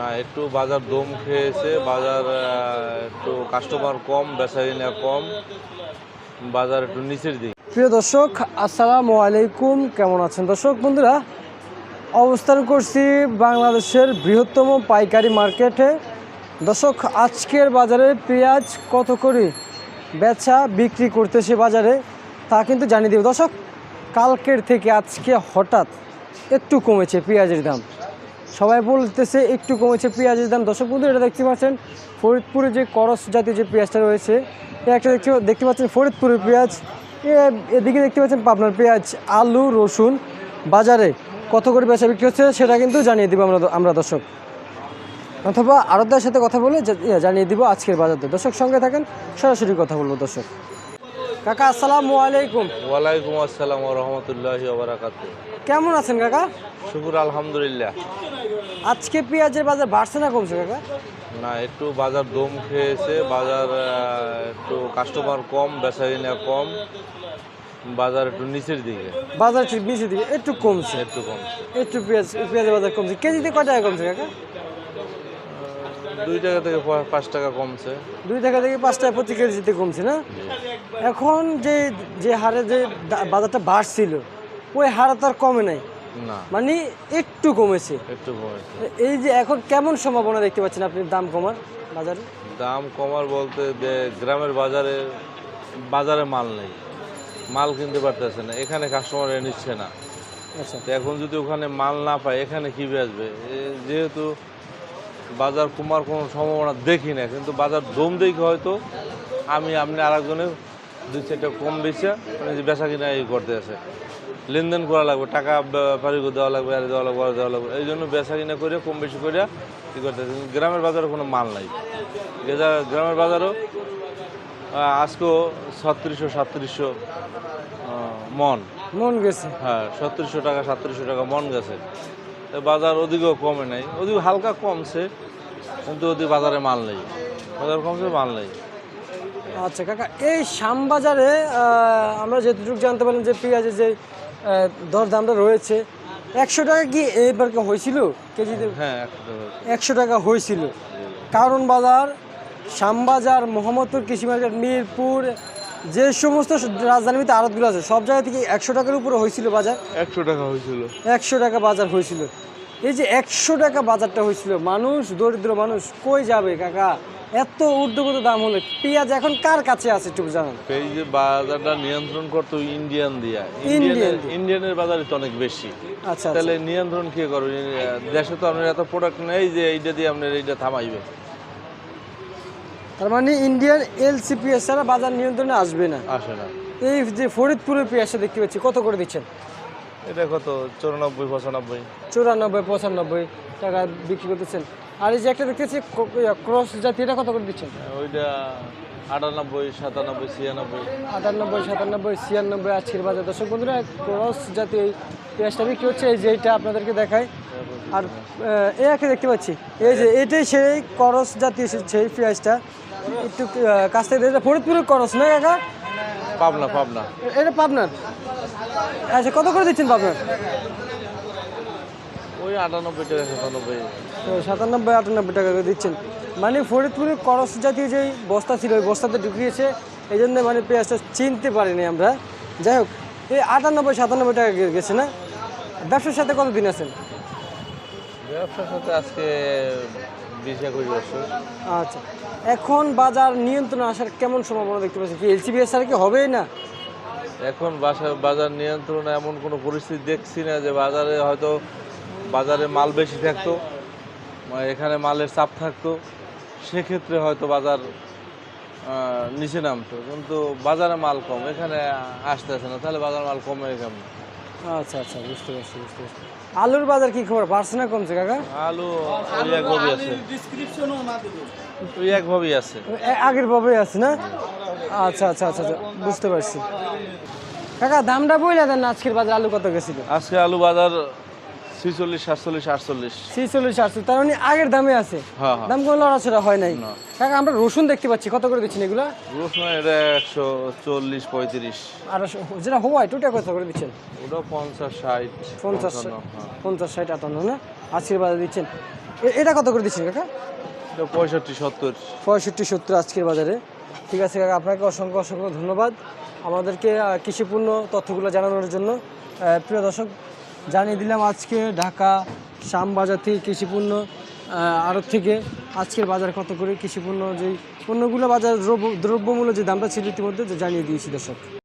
না, একটু বাজার দম খেয়েছে, বাজার একটু কাস্টমার কম, বেচাকিনা কম, বাজার একটু নিচের দিকে। প্রিয় দর্শক, আসসালামু আলাইকুম, কেমন আছেন? দর্শক, বন্ধুরা, অবস্থান করছি বাংলাদেশের বৃহত্তম পাইকারি মার্কেটে। দর্শক, আজকের বাজারে পেঁয়াজ কত করে বেচা, বিক্রি করতেছে বাজারে, তা কিন্তু জানিয়ে দেব। দর্শক, কালকের থেকে আজকে হঠাৎ একটু কমেছে পেঁয়াজের দাম। সবাই বলতেছে একটু কমেছে পেঁয়াজের দাম। দর্শক বন্ধু এটা দেখতে পাচ্ছেন ফরিদপুরে যে করস জাতীয় যে পেঁয়াজটা রয়েছে একটা দেখতে দেখতে পাচ্ছেন ফরিদপুরের পেঁয়াজ। এদিকে দেখতে পাচ্ছেন পাবনার পেঁয়াজ আলু রসুন বাজারে কত করে বেচা বিক্রি হচ্ছে সেটা কিন্তু জানিয়ে দেবো আমরা আমরা দর্শক। অথবা আরবদার সাথে কথা বলে ইয়ে, জানিয়ে দিব আজকের বাজার দর্শক সঙ্গে থাকেন সরাসরি কথা বলব দর্শক। কাকা আসসালামু আলাইকুম। ওয়ালাইকুম আসসালাম রহমতুল্লাহ বারাকাত কেমন আছেন কাকা? শুকুর আলহামদুলিল্লাহ। আজকে পেঁয়াজের বাজার বাড়ছে না কমছে কাকা? না একটু বাজার দম খেয়েছে বাজার একটু কাস্টমার কম বেচাকিনা কম বাজার একটু নিচের দিকে। বাজার ঠিক নিচের দিকে একটু কমছে। একটু কম একটু পেঁয়াজ পেঁয়াজের বাজার কমছে। কেজিতে কয় টাকা কমছে কাকা? দুই টাকা থেকে পাঁচ টাকা কমছে। দুই টাকা থেকে পাঁচ টাকা প্রতি কেজিতে কমছে না? এখন যে যে হারে যে বাজারটা বাড়ছিল ওই হারে তো আর কমে নাই। না। মানে একটু কমেছে। একটু কমেছে। এই যে এখন কেমন সম্ভাবনা দেখতে পাচ্ছেন আপনি দাম কমার বাজারে? দাম কমার বলতে যে গ্রামের বাজারে বাজারে মাল নেই। মাল কিনতে পারতেছে না। এখানে কাস্টমার নিচ্ছে না। আচ্ছা। তো এখন যদি ওখানে মাল না পায় এখানে কি বেচবে যেহেতু বাজার কমার কোনো সম্ভাবনা দেখি না কিন্তু বাজার জম দেখে হয়তো আমি আপনি আরেকজনে দুই চারটা কম দিচ্ছে মানে যে বেচা কিনা এই করতে আছে। লেনদেন করা লাগবে টাকা ব্যাপারীকে দেওয়া লাগবে আর দেওয়া লাগবে আর দেওয়া লাগবে এই জন্য বেচা কিনা করে কম বেশি করে কি করতে আছে। গ্রামের বাজারে কোনো মাল নাই। গ্রামের বাজারও আজকেও ছত্রিশশো সাতত্রিশশো মন। মন গেছে। হ্যাঁ সত্তরশো টাকা সাতত্রিশশো টাকা মন গেছে। বাজার ওদিকেও কমে নাই। ওদিকে হালকা কমছে কিন্তু ওদিকে বাজারে মাল নেই। বাজার কমছে মাল নেই। আচ্ছা কাকা এই শ্যামবাজারে আমরা যেটুকু জানতে পারলাম যে পেঁয়াজের যে দরদামটা রয়েছে একশো টাকা কি এইবার কি হয়েছিল? কেজিতে হ্যাঁ একশো টাকা হয়েছে। একশো টাকা হয়েছিল। কারণ বাজার শ্যামবাজার মোহাম্মদপুর কৃষি মার্কেট মিরপুর যে সমস্ত রাজধানীতে আড়তগুলো আছে সব জায়গা থেকে একশো টাকার উপরে হয়েছিল বাজার? একশো টাকা হয়েছিল। একশো টাকা বাজার হয়েছিল। এই যে একশো টাকা বাজারটা হয়েছিল মানুষ দরিদ্র মানুষ কই যাবে কাকা? এত ঊর্ধ্বগত দাম হলে পেঁয়াজ এখন কার কাছে আছে একটু জানান? এই যে বাজারটা নিয়ন্ত্রণ করতো ইন্ডিয়ান দিয়া। ইন্ডিয়ান ইন্ডিয়ানের বাজারে তো অনেক বেশি। আচ্ছা আচ্ছা। তাহলে নিয়ন্ত্রণ কে করবে দেশে তো আপনার এত প্রোডাক্ট নেই যে এইটা দিয়ে আপনার এইটা থামাইবে। তার মানে ইন্ডিয়ান এলসিপিএস ছাড়া বাজার নিয়ন্ত্রণে আসবে না। আসে না। এই যে ফরিদপুরের পেঁয়াজটা দেখতে পাচ্ছি কত করে দিচ্ছেন? এটা কত? চুরানব্বই পঁচানব্বই। চুরানব্বই পঁচানব্বই টাকা বিক্রি করতেছেন। আর এই যে একটা দেখতেছি ক্রস জাতি এটা কত করে দিচ্ছেন? ওইটা আটানব্বই সাতানব্বই ছিয়ানব্বই। আটানব্বই সাতানব্বই ছিয়ানব্বই আজকের বাজার। দর্শক বন্ধুরা ক্রস জাতীয় এই পেঁয়াজটা বিক্রি হচ্ছে। এই যে এইটা আপনাদেরকে দেখায়। আর একটা দেখতে পাচ্ছি। এই যে এটাই সেই করস জাতীয় সেই পেঁয়াজটা একটু কাছ থেকে ফরিদপুরের করস না কাকা? পাবনা পাবনা। এটা পাবনার? আচ্ছা কত করে দিচ্ছেন পাবনার? ওই আটানব্বই টাকা সাতানব্বই। সাতানব্বই আটানব্বই টাকা করে দিচ্ছেন। মানে ফরিদপুরের করস জাতীয় যেই বস্তা ছিল ওই বস্তাতে ঢুকিয়েছে। এই জন্য মানে পেঁয়াজটা চিনতে পারিনি আমরা। যাই হোক এই আটানব্বই সাতানব্বই টাকা গেছে না? ব্যবসার সাথে কতদিন আছেন? ব্যবসার সাথে আজকে বিশ একুশ বছর। আচ্ছা। এখন বাজার নিয়ন্ত্রণে আসার কেমন সম্ভাবনা দেখতে পাচ্ছেন? কি এলসিবিএস ছাড়া কি হবেই না? এখন বাসা বাজার নিয়ন্ত্রণে এমন কোনো পরিস্থিতি দেখছি না যে বাজারে হয়তো বাজারে মাল বেশি থাকতো এখানে মালের চাপ থাকতো সেক্ষেত্রে হয়তো বাজার নিচে নামতো। কিন্তু বাজারে মাল কম এখানে আসতেছে না। তাহলে বাজার মাল কমে কেমন? আচ্ছা আচ্ছা বুঝতে পারছি বুঝতে পারছি। আলুর বাজার কি খবর? বাড়ছে না কমছে কাকা? আলু ওই একভাবেই আছে। ওই একভাবেই আছে। আগের ভাবেই আছে না? আচ্ছা আচ্ছা আচ্ছা আচ্ছা বুঝতে পারছি। কাকা দামটা বইলা দেন না আজকের বাজার আলু কত গেছিল? আজকে আলু বাজার ছিচল্লিশ সাতচল্লিশ আটচল্লিশ। ছিচল্লিশ তার মানে আগের দামে আছে। হ্যাঁ হ্যাঁ। দাম কোনো লড়াচড়া হয় নাই। কাকা আমরা রসুন দেখতে পাচ্ছি কত করে দিচ্ছেন এগুলো? রসুন এটা একশো চল্লিশ পঁয়ত্রিশ। যেটা হোয়াইট ওটা কত করে দিচ্ছেন? ওটা পঞ্চাশ ষাট পঞ্চাশ হ্যাঁ। পঞ্চাশ ষাট আটান্ন না? আজকের বাজার দিচ্ছেন। এটা কত করে দিচ্ছেন কাকা? পঁয়ষট্টি সত্তর। পঁয়ষট্টি সত্তর আজকের বাজারে। ঠিক আছে কাকা আপনাকে অসংখ্য অসংখ্য ধন্যবাদ। আমাদেরকে কৃষিপূর্ণ তথ্যগুলো জানানোর জন্য প্রিয় দর্শক জানিয়ে দিলাম আজকে ঢাকা শ্যামবাজার থেকে কৃষিপূর্ণ আড়ত থেকে আজকের বাজার কত করে কৃষিপূর্ণ যেই পণ্যগুলো বাজার দ্রব্য দ্রব্যমূল্য যে দামটা ছিল ইতিমধ্যে জানিয়ে দিয়েছি দর্শক।